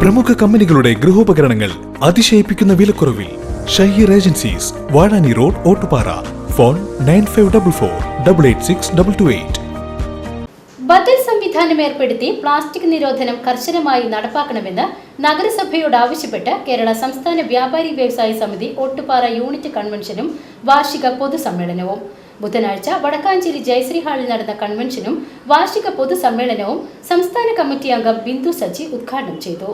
പ്രമുഖ കമ്പനികളുടെ ഗൃഹോപകരണങ്ങൾ അതിശയിപ്പിക്കുന്ന വിലക്കുറവിൽ Shaheer agencies Vazhani road Ottupara. Phone nine five double four double eight six double two eight. ബദൽ സംവിധാനം ഏർപ്പെടുത്തി പ്ലാസ്റ്റിക് നിരോധനം കർശനമായി നടപ്പാക്കണമെന്ന് നഗരസഭയോട് ആവശ്യപ്പെട്ട് കേരള സംസ്ഥാന വ്യാപാരി വ്യവസായ സമിതി ഒട്ടുപാറ യൂണിറ്റ് കൺവെൻഷനും വാർഷിക പൊതുസമ്മേളനവും. ബുധനാഴ്ച വടക്കാഞ്ചേരി ജയശ്രീ ഹാളിൽ നടന്ന കൺവെൻഷനും വാർഷിക പൊതുസമ്മേളനവും സംസ്ഥാന കമ്മിറ്റി അംഗം ബിന്ദു സജി ഉദ്ഘാടനം ചെയ്തു.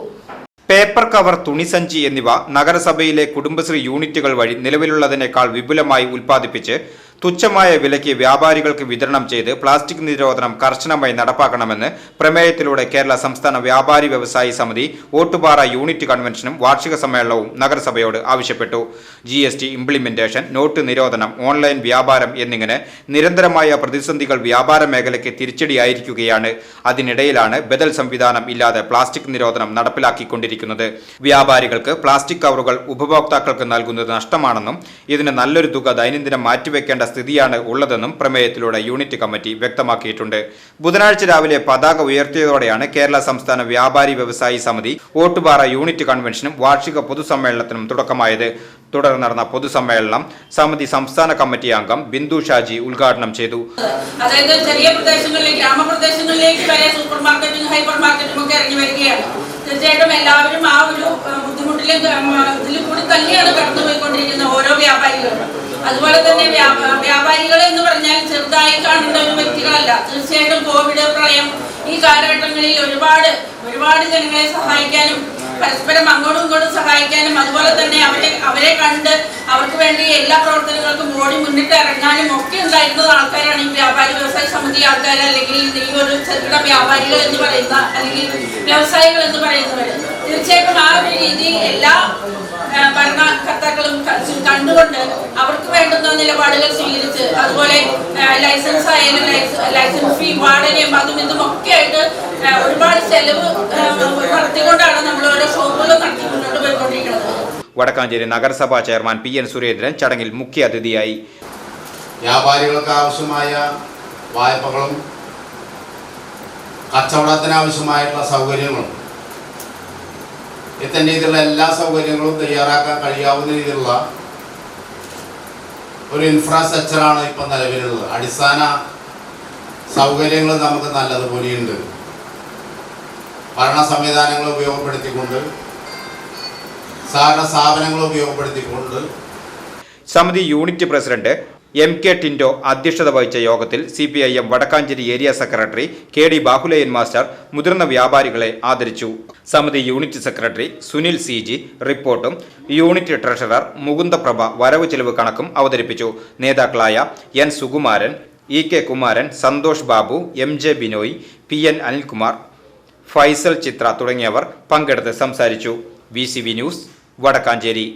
പേപ്പർ കവർ തുണിസഞ്ചി എന്നിവ നഗരസഭയിലെ കുടുംബശ്രീ യൂണിറ്റുകൾ വഴി നിലവിലുള്ളതിനേക്കാൾ വിപുലമായി ഉൽപ്പാദിപ്പിച്ച് തുച്ഛമായ വിലയ്ക്ക് വ്യാപാരികൾക്ക് വിതരണം ചെയ്ത് പ്ലാസ്റ്റിക് നിരോധനം കർശനമായി നടപ്പാക്കണമെന്ന് പ്രമേയത്തിലൂടെ കേരള സംസ്ഥാന വ്യാപാരി വ്യവസായി സമിതി ഓട്ടുപാറ യൂണിറ്റ് കൺവെൻഷനും വാർഷിക സമ്മേളനവും നഗരസഭയോട് ആവശ്യപ്പെട്ടു. G S T implementation note നിരോധനം ഓൺലൈൻ വ്യാപാരം എന്നിങ്ങനെ നിരന്തരമായ പ്രതിസന്ധികൾ വ്യാപാര മേഖലയ്ക്ക് തിരിച്ചടിയായിരിക്കുകയാണ്. അതിനിടയിലാണ് ബദൽ സംവിധാനം ഇല്ലാതെ പ്ലാസ്റ്റിക് നിരോധനം നടപ്പിലാക്കിക്കൊണ്ടിരിക്കുന്നത്. വ്യാപാരികൾക്ക് പ്ലാസ്റ്റിക് കവറുകൾ ഉപഭോക്താക്കൾക്ക് നൽകുന്നത് നഷ്ടമാണെന്നും ഇതിന് നല്ലൊരു തുക ദൈനംദിനം മാറ്റിവെക്കേണ്ട സ്ഥിതിയാണ് ഉള്ളതെന്നും പ്രമേയത്തിലൂടെ യൂണിറ്റ് കമ്മിറ്റി വ്യക്തമാക്കിയിട്ടുണ്ട്. ബുധനാഴ്ച രാവിലെ പതാക ഉയർത്തിയതോടെയാണ് കേരള സംസ്ഥാന വ്യാപാരി വ്യവസായി സമിതി ഓട്ടുപാറ യൂണിറ്റ് കൺവെൻഷനും വാർഷിക പൊതുസമ്മേളനത്തിനും തുടക്കമായത്. തുടർന്ന് നടന്ന പൊതുസമ്മേളനം സമിതി സംസ്ഥാന കമ്മിറ്റി അംഗം ബിന്ദു ഷാജി ഉദ്ഘാടനം ചെയ്തു. അതായത് ചെറിയ പ്രദേശങ്ങളിലേക്ക് ഗ്രാമപ്രദേശങ്ങളിലേക്ക് വരെ സൂപ്പർ മാർക്കറ്റും ഹൈപ്പർ മാർക്കറ്റും ഒക്കെ ഇറങ്ങി വരികയാണ്. തീർച്ചയായിട്ടും എല്ലാവരും ആ ഒരു ബുദ്ധിമുട്ടിലേക്ക് ബുദ്ധിമുട്ടിലും ഏഹ്, കൂടി തന്നെയാണ് കടന്നുപോയിക്കൊണ്ടിരിക്കുന്നത് ഓരോ വ്യാപാരികളും അതുപോലെ തന്നെ വ്യാപ- വ്യാപാരികൾ എന്ന് പറഞ്ഞാൽ ചെറുതായി കാണുന്ന ഒരു വ്യക്തികളല്ല. തീർച്ചയായിട്ടും കോവിഡ് പ്രളയം ഈ കാലഘട്ടങ്ങളിൽ ഒരുപാട് ഒരുപാട് ജനങ്ങളെ സഹായിക്കാനും പരസ്പരം അങ്ങോട്ടും ഇങ്ങോട്ടും സഹായിക്കാനും അതുപോലെ തന്നെ അവരെ അവരെ കണ്ട് അവർക്ക് വേണ്ടി എല്ലാ പ്രവർത്തനങ്ങൾക്കും ഓടി മുന്നിട്ട് ഇറങ്ങാനും ഒക്കെ ഉണ്ടായിരുന്ന ആൾക്കാരാണ് ഈ വ്യാപാരി വ്യവസായ സമിതി ആൾക്കാർ അല്ലെങ്കിൽ ഈ ഒരു ചെറുകിട വ്യാപാരികൾ എന്ന് പറയുന്ന അല്ലെങ്കിൽ വ്യവസായികൾ എന്ന് പറയുന്നവർ തീർച്ചയായിട്ടും ആ ഒരു രീതി എല്ലാ ഭരണകർത്താക്കളും കണ്ടുകൊണ്ട് അവർക്ക് വേണ്ടുന്ന നിലപാടുകൾ സ്വീകരിച്ച് അതുപോലെ ലൈസൻസ് ആയാലും ലൈസ- ലൈസൻസ് ഫീ വാടകയും അതും ഇതും ഒക്കെ ആയിട്ട് ഒരുപാട് ചെലവ് നടത്തിക്കൊണ്ടാണ് നമ്മൾ ഓരോ ഷോപ്പുകളും നടത്തി മുന്നോട്ട് പോയിക്കൊണ്ടിരിക്കുന്നത്. വടക്കാഞ്ചേരി നഗരസഭാ ചെയർമാൻ പി എൻ സുരേന്ദ്രൻ ചടങ്ങിൽ മുഖ്യ അതിഥിയായി. വ്യാപാരികൾക്ക് ആവശ്യമായ വായ്പകളും കച്ചവടത്തിന് ആവശ്യമായിട്ടുള്ള സൗകര്യങ്ങളും ഇത്തരം രീതിയിലുള്ള എല്ലാ സൗകര്യങ്ങളും തയ്യാറാക്കാൻ കഴിയാവുന്ന രീതിയിലുള്ള ഒരു ഇൻഫ്രാസ്ട്രക്ചറാണ് ഇപ്പം നിലവിലുള്ളത്. അടിസ്ഥാന സൗകര്യങ്ങൾ നമുക്ക് നല്ലതുപോലെയുണ്ട് ഭരണ സംവിധാനങ്ങൾ ഉപയോഗപ്പെടുത്തിക്കൊണ്ട് സഹകരണ സ്ഥാപനങ്ങൾ ഉപയോഗപ്പെടുത്തിക്കൊണ്ട്. സമിതി unit president M K Tindo അധ്യക്ഷത വഹിച്ച യോഗത്തിൽ C P I M Vadakkanchery area secretary K D Bahulayan master മുതിർന്ന വ്യാപാരികളെ ആദരിച്ചു. സമിതി unit secretary Sunil C G റിപ്പോർട്ടും യൂണിറ്റ് ട്രഷറർ മുകുന്ദപ്രഭ വരവ് ചെലവ് കണക്കും അവതരിപ്പിച്ചു. നേതാക്കളായ N Sukumaran E K Kumaran Santhosh Babu M J Binoy P N Anilkumar Faisal Chithra തുടങ്ങിയവർ പങ്കെടുത്ത് സംസാരിച്ചു. V C V news Vadakkanchery.